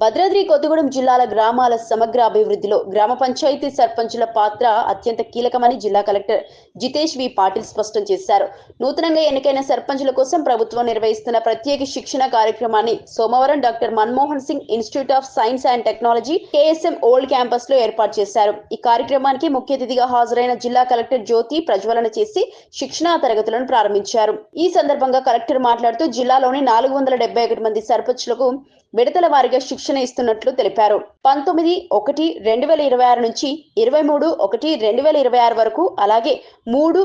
భద్రాద్రి కొత్తగూడెం జిల్లాల గ్రామాల సమగ్ర అభివృద్ధిలో గ్రామ పంచాయతీ సర్పంచుల పాత్ర అత్యంత కీలకమని జిల్లా కలెక్టర్ జితేష్ వి పాటిల్ స్పష్టం చేశారు. నూతనంగా ఎన్నికైన సర్పంచుల కోసం ప్రభుత్వం నిర్వహిస్తున్న ప్రత్యేక శిక్షణ కార్యక్రమాన్ని సోమవారం doctor Manmohan Singh institute of science and technology KSM old క్యాంపస్లో ఏర్పాటు చేశారు. ఈ కార్యక్రమానికి ముఖ్య అతిథిగా హాజరైన జిల్లా కలెక్టర్ జ్యోతి ప్రజ్వలన చేసి శిక్షణా తరగతులను ప్రారంభించారు. ఈ సందర్భంగా కలెక్టర్ మాట్లాడుతూ జిల్లాలోని నాలుగు వందల డెబ్బై ఒకటి మంది సర్పంచులకు విడతల వారిగా శిక్షణ ఇస్తున్నట్లు తెలిపారు. పంతొమ్మిది ఒకటి రెండు వేల ఇరవై ఆరు నుంచి ఇరవై మూడు ఒకటి రెండు వేల ఇరవై ఆరు వరకు అలాగే మూడు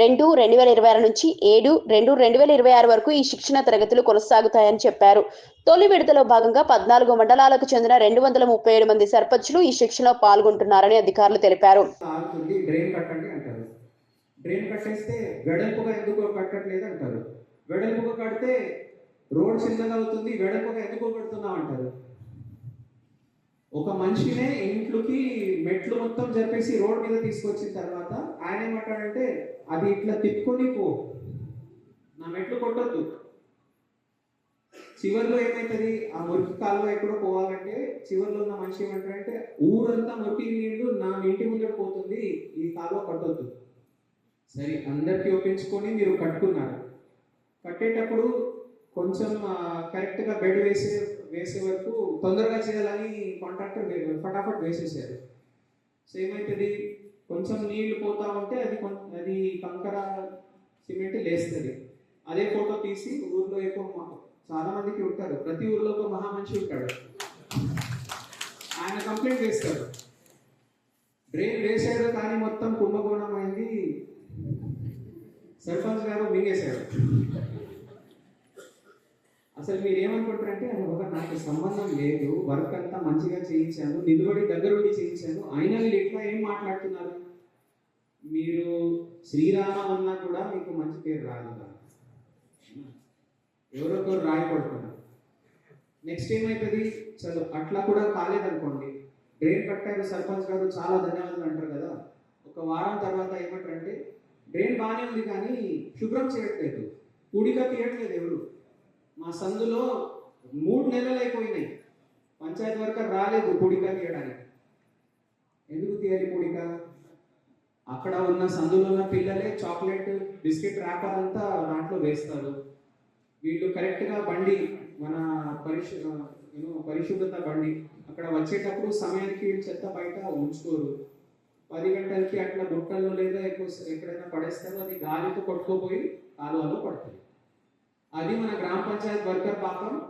రెండు రెండు వేల ఇరవై ఆరు నుంచి ఏడు రెండు రెండు వేల ఇరవై ఆరు వరకు ఈ శిక్షణ తరగతులు కొనసాగుతాయని చెప్పారు. తొలి విడతలో భాగంగా పద్నాలుగు మండలాలకు చెందిన రెండు వందల ముప్పై ఏడు మంది సర్పంచులు ఈ శిక్షణలో పాల్గొంటున్నారని అధికారులు తెలిపారు. డ్రైన్ కట్టేస్తే వెడల్పుగా ఎందుకు కట్టట్లేదు అంటారు. వెడల్పుగా కడితే రోడ్ చిన్నగా అవుతుంది వెడల్పుగా ఎందుకు పెడుతున్నాం అంటారు. ఒక మనిషినే ఇంట్లోకి మెట్లు మొత్తం జరిపేసి రోడ్ మీద తీసుకొచ్చిన తర్వాత ఆయన ఏమంటాడంటే అది ఇట్లా తిప్పుకొని పో. నా మెట్లు కొట్టద్దు. చివర్లో ఏమవుతుంది ఆ మురికి కాలువ ఎక్కడో పోవాలంటే చివర్లో ఉన్న మనిషి ఏమంటాడంటే ఊరంతా మురికి నీళ్ళు నా ఇంటి ముందర పోతుంది ఈ కాలువ కట్టొద్దు. సరే అందరికీ ఒప్పించుకొని మీరు కట్టుకున్నారు. కట్టేటప్పుడు కొంచెం కరెక్ట్గా బెడ్ వేసే వేసే వరకు తొందరగా చేయాలని కాంట్రాక్టర్ ఫటాఫట్ వేసేసారు. సో ఏమవుతుంది కొంచెం నీళ్ళు పోతా ఉంటే అది కొం- అది కంకర సిమెంట్ లేస్తుంది. అదే ఫోటో తీసి ఊర్లో ఎక్కువ చాలా మందికి ఉంటారు. ప్రతి ఊర్లో ఒక మహామనిషి ఉంటాడు. ఆయన కంప్లైంట్ చేస్తాడు డ్రైన్ వేసాడు కానీ మొత్తం కుంభకోణం అయింది. సర్పంచ్ గారు మింగేశాడు అసలు మీరు ఏమనుకుంటారంటే అది ఒక నాకు సంబంధం లేదు. వర్క్ అంతా మంచిగా చేయించాను. నిలబడి దగ్గరుండి చేయించాను. అయినా మీరు ఎట్లా ఏం మాట్లాడుతున్నారు? మీరు శ్రీరామ అన్నా కూడా మీకు మంచి పేరు రాదు ఎవరొకరు ఒకరు పడుతున్నారు నెక్స్ట్ ఏమవుతుంది చలో అట్లా కూడా కాలేదనుకోండి. డ్రైన్ కట్టారు సర్పంచ్ గారు చాలా ధన్యవాదాలు అంటారు కదా. ఒక వారం తర్వాత ఏమంటారంటే డ్రైన్ బాగానే ఉంది కానీ శుభ్రం చేయట్లేదు. కుడిగా తీయట్లేదు ఎవరు? మా సందులో మూడు నెలలు అయిపోయినాయి. పంచాయతీ వర్కర్ రాలేదు పొడిక తీయడానికి. ఎందుకు తీయాలి పొడిక? అక్కడ ఉన్న సందులో ఉన్న పిల్లలే చాక్లెట్ బిస్కెట్ ర్యాపర్ అంతా దాంట్లో వేస్తారు. వీళ్ళు కరెక్ట్గా బండి మన పరిశు ఏమో పరిశుభ్రత బండి అక్కడ వచ్చేటప్పుడు సమయానికి చెత్త బయట ఉంచుకోరు. పది గంటలకి అట్లా బుట్టల్లో లేదా ఎక్కువ ఎక్కడైనా పడేస్తారో అది గాలితో కొట్టుకోపోయి కాలువలో పడుతుంది అది మన గ్రామ పంచాయత్ వర్కర్ పాపం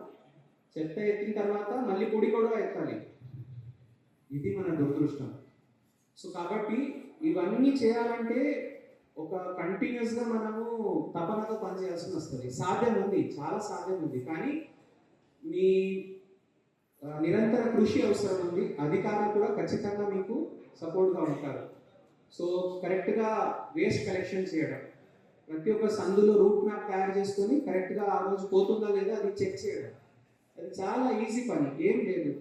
చెత్త ఎత్తిన తర్వాత మళ్ళీ పొడి కూడా ఎత్తాలి. ఇది మన దురదృష్టం. సో కాబట్టి ఇవన్నీ చేయాలంటే ఒక కంటిన్యూస్గా మనము తపనతో పనిచేయాల్సి వస్తుంది. సాధ్యం ఉంది చాలా సాధ్యం ఉంది. కానీ మీ నిరంతర కృషి అవసరం ఉంది. అధికారులు కూడా ఖచ్చితంగా మీకు సపోర్ట్గా ఉంటారు. సో కరెక్ట్గా వేస్ట్ కలెక్షన్ చేయడం. ప్రతి ఒక్క సందులో రూట్ మ్యాప్ తయారు చేసుకొని కరెక్ట్గా ఆ రోజు పోతుందా లేదా అది చెక్ చేయడం. అది చాలా ఈజీ పని. ఏం లేదు.